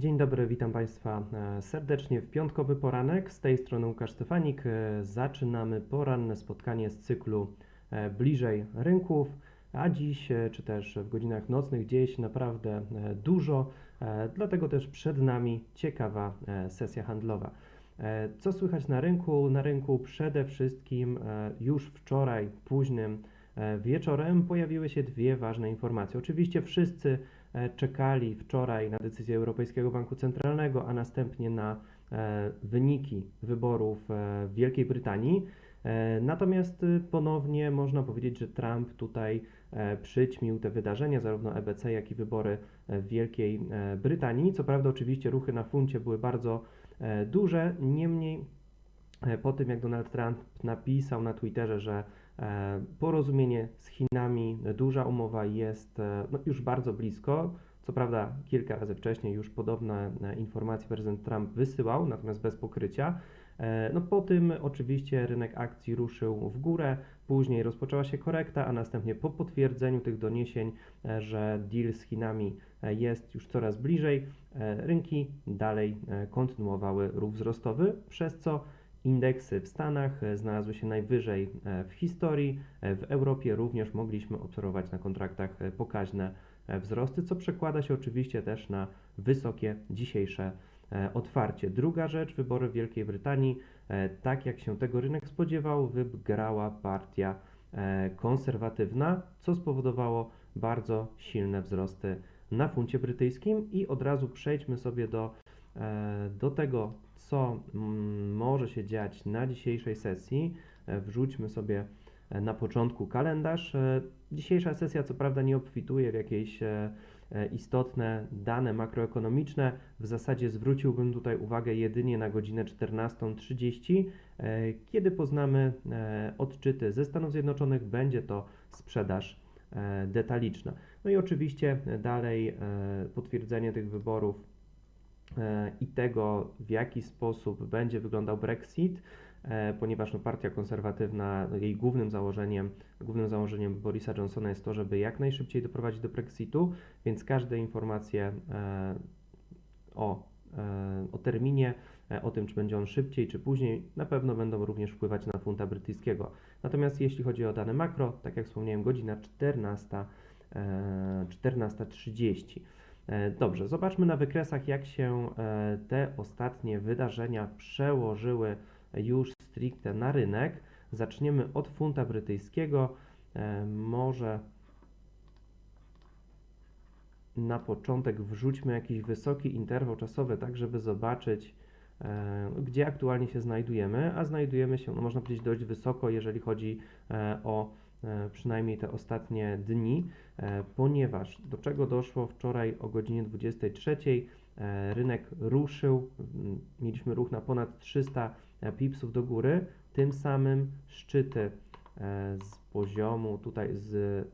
Dzień dobry, witam Państwa e, serdecznie w piątkowy poranek. Z tej strony Łukasz Stefanik. E, Zaczynamy poranne spotkanie z cyklu e, Bliżej Rynków, a dziś, czy też w godzinach nocnych, dzieje się naprawdę dużo, dlatego też przed nami ciekawa sesja handlowa. Co słychać na rynku? Na rynku przede wszystkim już wczoraj późnym wieczorem pojawiły się dwie ważne informacje. Oczywiście wszyscy czekali wczoraj na decyzję Europejskiego Banku Centralnego, a następnie na e, wyniki wyborów e, w Wielkiej Brytanii. E, Natomiast y, ponownie można powiedzieć, że Trump tutaj e, przyćmił te wydarzenia, zarówno EBC, jak i wybory e, w Wielkiej e, Brytanii. Co prawda, oczywiście ruchy na funcie były bardzo e, duże, niemniej e, po tym jak Donald Trump napisał na Twitterze, że e, porozumienie z Chinami, e, duża umowa jest e, no, już bardzo blisko. Co prawda, kilka razy wcześniej już podobne e, informacje prezydent Trump wysyłał, natomiast bez pokrycia. E, No po tym oczywiście rynek akcji ruszył w górę, później rozpoczęła się korekta, a następnie po potwierdzeniu tych doniesień, e, że deal z Chinami e, jest już coraz bliżej, e, rynki dalej e, kontynuowały ruch wzrostowy, przez co indeksy w Stanach e, znalazły się najwyżej e, w historii. E, W Europie również mogliśmy obserwować na kontraktach pokaźne wzrosty, co przekłada się oczywiście też na wysokie dzisiejsze otwarcie. Druga rzecz, wybory w Wielkiej Brytanii. Tak jak się tego rynek spodziewał, wygrała partia konserwatywna, co spowodowało bardzo silne wzrosty na funcie brytyjskim i od razu przejdźmy sobie do, do tego, co mm, może się dziać na dzisiejszej sesji. E, Wrzućmy sobie e, na początku kalendarz. E, Dzisiejsza sesja co prawda nie obfituje w jakieś istotne dane makroekonomiczne. W zasadzie zwróciłbym tutaj uwagę jedynie na godzinę 14.30, e, kiedy poznamy odczyty ze Stanów Zjednoczonych. Będzie to sprzedaż detaliczna. No i oczywiście dalej potwierdzenie tych wyborów i tego, w jaki sposób będzie wyglądał Brexit, e, ponieważ no, partia konserwatywna, no, jej głównym założeniem, głównym założeniem Borisa Johnsona jest to, żeby jak najszybciej doprowadzić do Brexitu, więc każde informacje e, o, e, o terminie, e, o tym, czy będzie on szybciej, czy później, na pewno będą również wpływać na funta brytyjskiego. Natomiast jeśli chodzi o dane makro, tak jak wspomniałem, godzina 14, e, 14.30. E, Dobrze, zobaczmy na wykresach, jak się e, te ostatnie wydarzenia przełożyły już stricte na rynek. Zaczniemy od funta brytyjskiego. E, Może na początek wrzućmy jakiś wysoki interwał czasowy, tak żeby zobaczyć, gdzie aktualnie się znajdujemy, a znajdujemy się, no można powiedzieć, dość wysoko, jeżeli chodzi o przynajmniej te ostatnie dni, e, ponieważ do czego doszło wczoraj o godzinie 23, e, rynek ruszył, m, mieliśmy ruch na ponad 300 pipsów do góry, tym samym szczyty e, z poziomu tutaj z,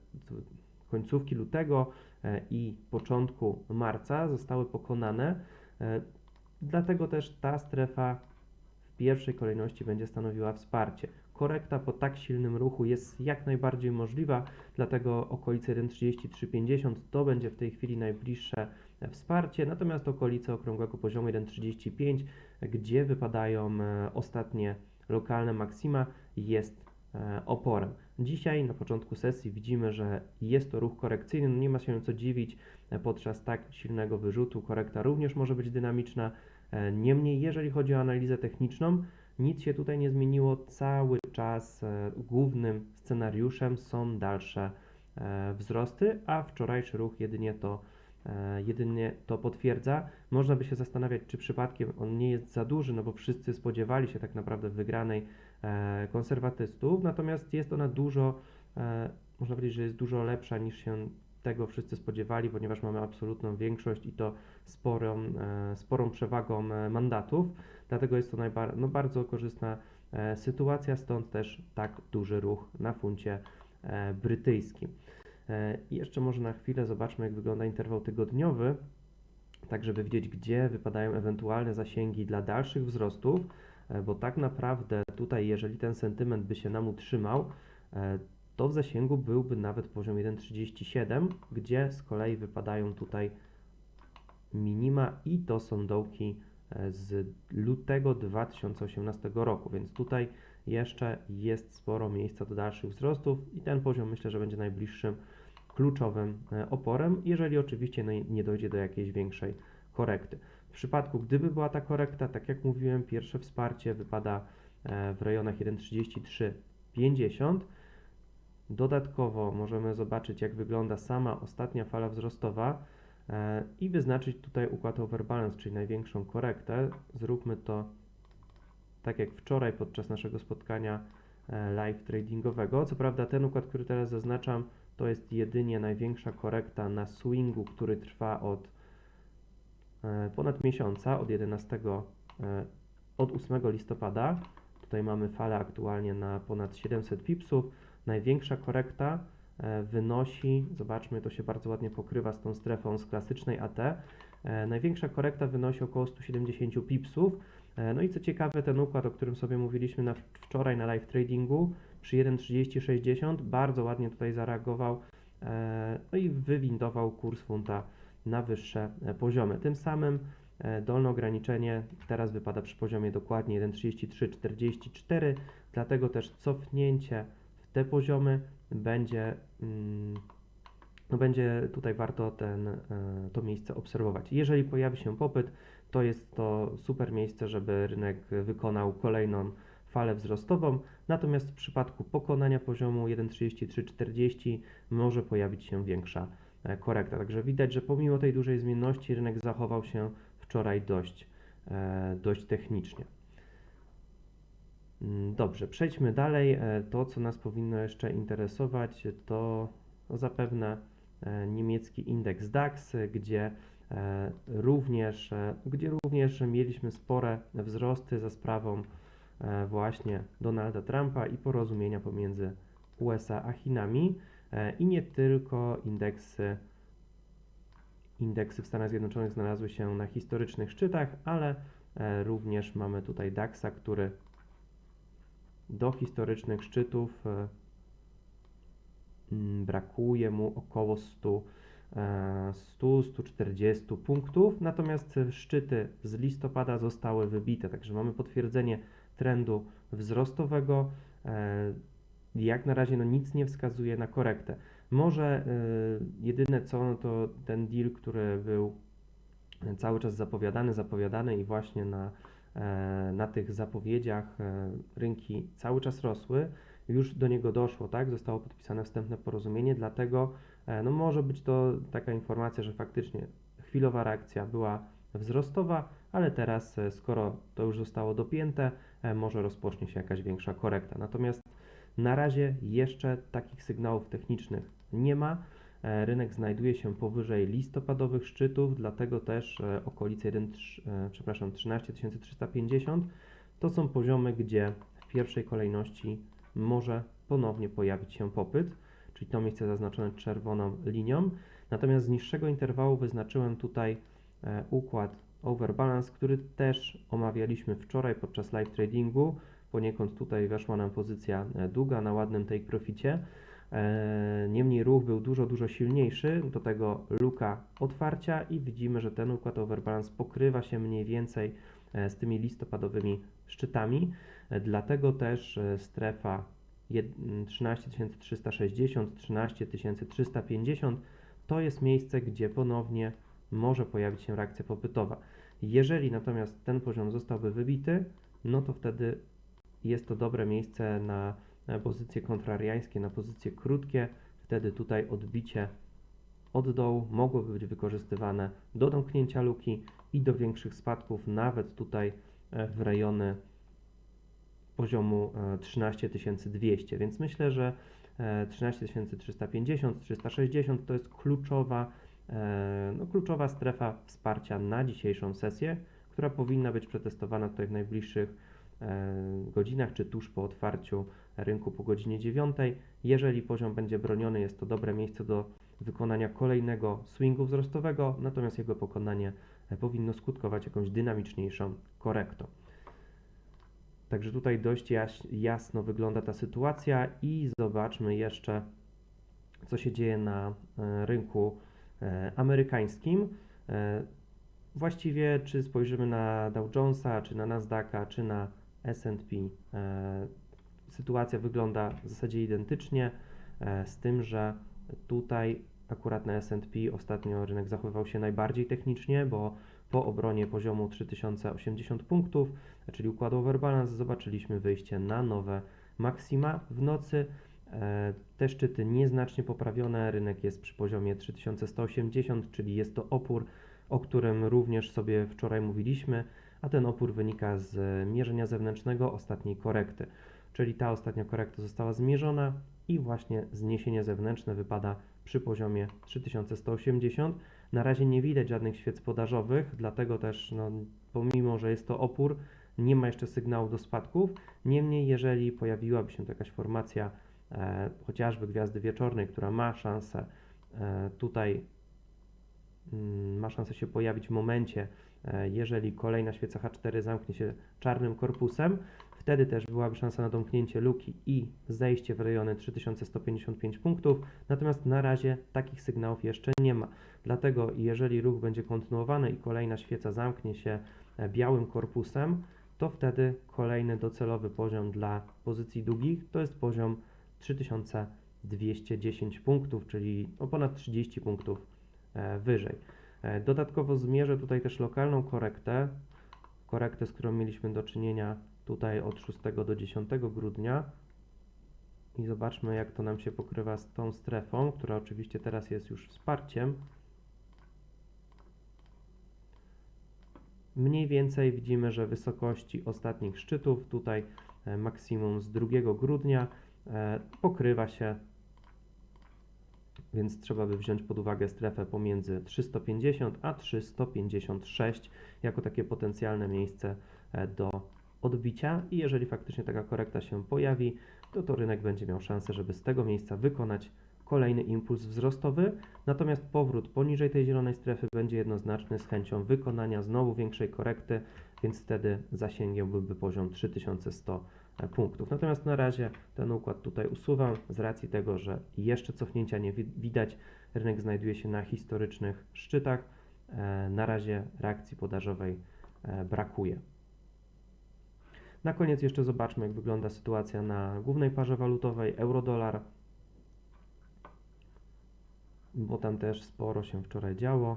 końcówki lutego e, i początku marca zostały pokonane. E, Dlatego też ta strefa w pierwszej kolejności będzie stanowiła wsparcie. Korekta po tak silnym ruchu jest jak najbardziej możliwa, dlatego okolice 1,3350 to będzie w tej chwili najbliższe wsparcie, natomiast okolice okrągłego poziomu 1,35, gdzie wypadają e, ostatnie lokalne maksima, jest e, oporem. Dzisiaj na początku sesji widzimy, że jest to ruch korekcyjny, no nie ma się co dziwić e, podczas tak silnego wyrzutu. Korekta również może być dynamiczna. Niemniej, jeżeli chodzi o analizę techniczną, nic się tutaj nie zmieniło. Cały czas e, głównym scenariuszem są dalsze e, wzrosty, a wczorajszy ruch jedynie to, e, jedynie to potwierdza. Można by się zastanawiać, czy przypadkiem on nie jest za duży, no bo wszyscy spodziewali się tak naprawdę wygranej konserwatystów, natomiast jest ona dużo, można powiedzieć, że jest dużo lepsza niż się tego wszyscy spodziewali, ponieważ mamy absolutną większość i to sporą, e, sporą przewagą e, mandatów, dlatego jest to najbar- no, bardzo korzystna e, sytuacja, stąd też tak duży ruch na funcie brytyjskim. I jeszcze może na chwilę zobaczmy, jak wygląda interwał tygodniowy, tak żeby wiedzieć, gdzie wypadają ewentualne zasięgi dla dalszych wzrostów, bo tak naprawdę tutaj, jeżeli ten sentyment by się nam utrzymał, to w zasięgu byłby nawet poziom 1,37, gdzie z kolei wypadają tutaj minima i to są dołki e, z lutego 2018 roku, więc tutaj jeszcze jest sporo miejsca do dalszych wzrostów i ten poziom myślę, że będzie najbliższym kluczowym e, oporem, jeżeli oczywiście nie dojdzie do jakiejś większej korekty. W przypadku, gdyby była ta korekta, tak jak mówiłem, pierwsze wsparcie wypada e, w rejonach 1,3350. Dodatkowo możemy zobaczyć, jak wygląda sama ostatnia fala wzrostowa e, i wyznaczyć tutaj układ overbalance, czyli największą korektę. Zróbmy to tak jak wczoraj podczas naszego spotkania e, live tradingowego. Co prawda ten układ, który teraz zaznaczam, to jest jedynie największa korekta na swingu, który trwa od e, ponad miesiąca, od 11, e, od 8 listopada. Tutaj mamy falę aktualnie na ponad 700 pipsów. Największa korekta e, wynosi, zobaczmy, to się bardzo ładnie pokrywa z tą strefą z klasycznej AT. Największa korekta wynosi około 170 pipsów. No i co ciekawe, ten układ, o którym sobie mówiliśmy na wczoraj na live tradingu, przy 1,3060 bardzo ładnie tutaj zareagował e, no i wywindował kurs funta na wyższe e, poziomy. Tym samym e, dolne ograniczenie teraz wypada przy poziomie dokładnie 1,3344, dlatego też cofnięcie te poziomy będzie, mm, no będzie tutaj warto ten, to miejsce obserwować. Jeżeli pojawi się popyt, to jest to super miejsce, żeby rynek wykonał kolejną falę wzrostową, natomiast w przypadku pokonania poziomu 1,3340 może pojawić się większa e, korekta. Także widać, że pomimo tej dużej zmienności rynek zachował się wczoraj dość, e, dość technicznie. Mm, dobrze, przejdźmy dalej. E, to, co nas powinno jeszcze interesować, to zapewne niemiecki indeks DAX, gdzie również, gdzie również mieliśmy spore wzrosty za sprawą E, właśnie Donalda Trumpa i porozumienia pomiędzy USA a Chinami e, i nie tylko indeksy indeksy w Stanach Zjednoczonych znalazły się na historycznych szczytach, ale e, również mamy tutaj DAXa, który do historycznych szczytów brakuje mu około 100 100-140 punktów, natomiast szczyty z listopada zostały wybite, także mamy potwierdzenie trendu wzrostowego. E, jak na razie no nic nie wskazuje na korektę. Może e, jedyne co, no to ten deal, który był cały czas zapowiadany, zapowiadany i właśnie na, e, na tych zapowiedziach rynki cały czas rosły. Już do niego doszło, tak? Zostało podpisane wstępne porozumienie, dlatego no może być to taka informacja, że faktycznie chwilowa reakcja była wzrostowa, ale teraz, skoro to już zostało dopięte, E, może rozpocznie się jakaś większa korekta. Natomiast na razie jeszcze takich sygnałów technicznych nie ma. E, rynek znajduje się powyżej listopadowych szczytów, dlatego też e, okolice 1, przepraszam, 13350 to są poziomy, gdzie w pierwszej kolejności może ponownie pojawić się popyt, czyli to miejsce zaznaczone czerwoną linią. Natomiast z niższego interwału wyznaczyłem tutaj układ Overbalance, który też omawialiśmy wczoraj podczas live tradingu. Poniekąd tutaj weszła nam pozycja e, długa na ładnym take proficie. E, niemniej ruch był dużo, dużo silniejszy, do tego luka otwarcia i widzimy, że ten układ overbalance pokrywa się mniej więcej e, z tymi listopadowymi szczytami. Dlatego też strefa 13360, 13350 to jest miejsce, gdzie ponownie może pojawić się reakcja popytowa. Jeżeli natomiast ten poziom zostałby wybity, no to wtedy jest to dobre miejsce na, pozycje kontrariańskie, na pozycje krótkie. Wtedy tutaj odbicie od dołu mogłoby być wykorzystywane do domknięcia luki i do większych spadków, nawet tutaj e, w rejony poziomu 13200. E, Więc myślę, że 13350, e, 360 to jest kluczowa no, kluczowa strefa wsparcia na dzisiejszą sesję, która powinna być przetestowana tutaj w najbliższych godzinach, czy tuż po otwarciu rynku po godzinie 9. Jeżeli poziom będzie broniony, jest to dobre miejsce do wykonania kolejnego swingu wzrostowego, natomiast jego pokonanie e, powinno skutkować jakąś dynamiczniejszą korektą. Także tutaj dość jasno wygląda ta sytuacja i zobaczmy jeszcze, co się dzieje na rynku E, amerykańskim. E, Właściwie, czy spojrzymy na Dow Jonesa, czy na Nasdaqa, czy na S&P, e, sytuacja wygląda w zasadzie identycznie, e, z tym, że tutaj akurat na S&P ostatnio rynek zachowywał się najbardziej technicznie, bo po obronie poziomu 3080 punktów, czyli układu overbalance, zobaczyliśmy wyjście na nowe maksima w nocy. E, te szczyty nieznacznie poprawione, rynek jest przy poziomie 3180, czyli jest to opór, o którym również sobie wczoraj mówiliśmy, a ten opór wynika z mierzenia zewnętrznego ostatniej korekty. Czyli ta ostatnia korekta została zmierzona i właśnie zniesienie zewnętrzne wypada przy poziomie 3180. Na razie nie widać żadnych świec podażowych, dlatego też no, pomimo, że jest to opór, nie ma jeszcze sygnału do spadków. Niemniej, jeżeli pojawiłaby się jakaś formacja e, chociażby gwiazdy wieczornej, która ma szansę e, tutaj ma szansę się pojawić w momencie, e, jeżeli kolejna świeca H4 zamknie się czarnym korpusem, wtedy też byłaby szansa na domknięcie luki i zejście w rejony 3155 punktów, natomiast na razie takich sygnałów jeszcze nie ma. Dlatego jeżeli ruch będzie kontynuowany i kolejna świeca zamknie się e, białym korpusem, to wtedy kolejny docelowy poziom dla pozycji długich to jest poziom 3210 punktów, czyli o ponad 30 punktów wyżej. E, dodatkowo zmierzę tutaj też lokalną korektę, korektę, z którą mieliśmy do czynienia tutaj od 6 do 10 grudnia i zobaczmy jak to nam się pokrywa z tą strefą, która oczywiście teraz jest już wsparciem. Mniej więcej widzimy, że wysokości ostatnich szczytów, tutaj e, maksimum z 2 grudnia, e, pokrywa się, więc trzeba by wziąć pod uwagę strefę pomiędzy 350 a 356 jako takie potencjalne miejsce e, do odbicia. I jeżeli faktycznie taka korekta się pojawi, to to rynek będzie miał szansę, żeby z tego miejsca wykonać kolejny impuls wzrostowy, natomiast powrót poniżej tej zielonej strefy będzie jednoznaczny z chęcią wykonania znowu większej korekty, więc wtedy zasięgiem byłby poziom 3100 punktów. Natomiast na razie ten układ tutaj usuwam z racji tego, że jeszcze cofnięcia nie widać. Rynek znajduje się na historycznych szczytach. E, na razie reakcji podażowej e, brakuje. Na koniec jeszcze zobaczmy, jak wygląda sytuacja na głównej parze walutowej euro-dolar bo tam też sporo się wczoraj działo.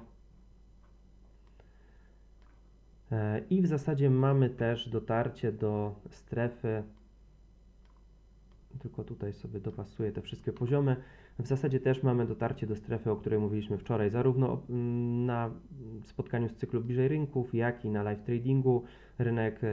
E, I w zasadzie mamy też dotarcie do strefy, tylko tutaj sobie dopasuję te wszystkie poziomy. W zasadzie też mamy dotarcie do strefy, o której mówiliśmy wczoraj, zarówno mm, na spotkaniu z cyklu bliżej rynków, jak i na live tradingu. Rynek e,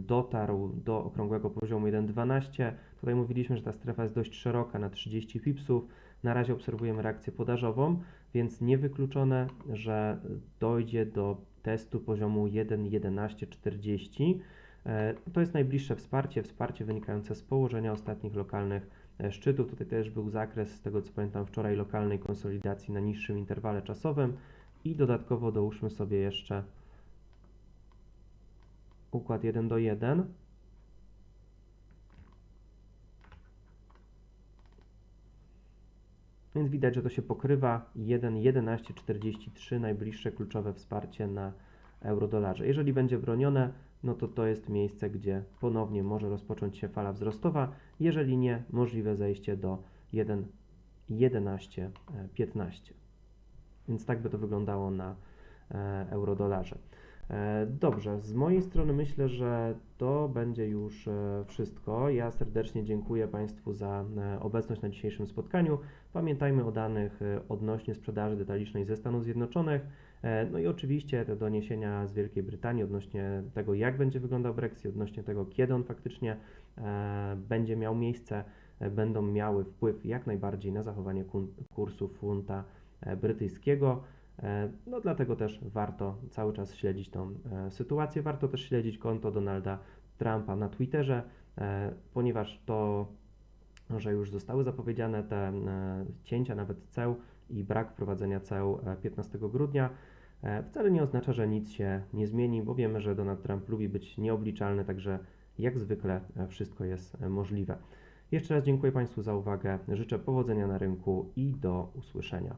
dotarł do okrągłego poziomu 1.12. Tutaj mówiliśmy, że ta strefa jest dość szeroka, na 30 pipsów. Na razie obserwujemy reakcję podażową, więc niewykluczone, że dojdzie do testu poziomu 1.1140. E, to jest najbliższe wsparcie, wsparcie wynikające z położenia ostatnich lokalnych e, szczytów. Tutaj też był zakres, z tego co pamiętam, wczoraj lokalnej konsolidacji na niższym interwale czasowym i dodatkowo dołóżmy sobie jeszcze układ 1 do 1. Więc widać, że to się pokrywa 1,1143 najbliższe kluczowe wsparcie na euro-dolarze. Jeżeli będzie bronione, no to to jest miejsce, gdzie ponownie może rozpocząć się fala wzrostowa. Jeżeli nie, możliwe zejście do 1,1115. Więc tak by to wyglądało na e, euro-dolarze. E, dobrze, z mojej strony myślę, że to będzie już e, wszystko. Ja serdecznie dziękuję Państwu za e, obecność na dzisiejszym spotkaniu. Pamiętajmy o danych odnośnie sprzedaży detalicznej ze Stanów Zjednoczonych. No i oczywiście te doniesienia z Wielkiej Brytanii odnośnie tego, jak będzie wyglądał Brexit, odnośnie tego, kiedy on faktycznie będzie miał miejsce, będą miały wpływ jak najbardziej na zachowanie kursu funta brytyjskiego. E, no dlatego też warto cały czas śledzić tą e, sytuację. Warto też śledzić konto Donalda Trumpa na Twitterze, e, ponieważ to, że już zostały zapowiedziane te cięcia nawet ceł i brak wprowadzenia ceł 15 grudnia, wcale nie oznacza, że nic się nie zmieni, bo wiemy, że Donald Trump lubi być nieobliczalny, także jak zwykle wszystko jest możliwe. Jeszcze raz dziękuję Państwu za uwagę, życzę powodzenia na rynku i do usłyszenia.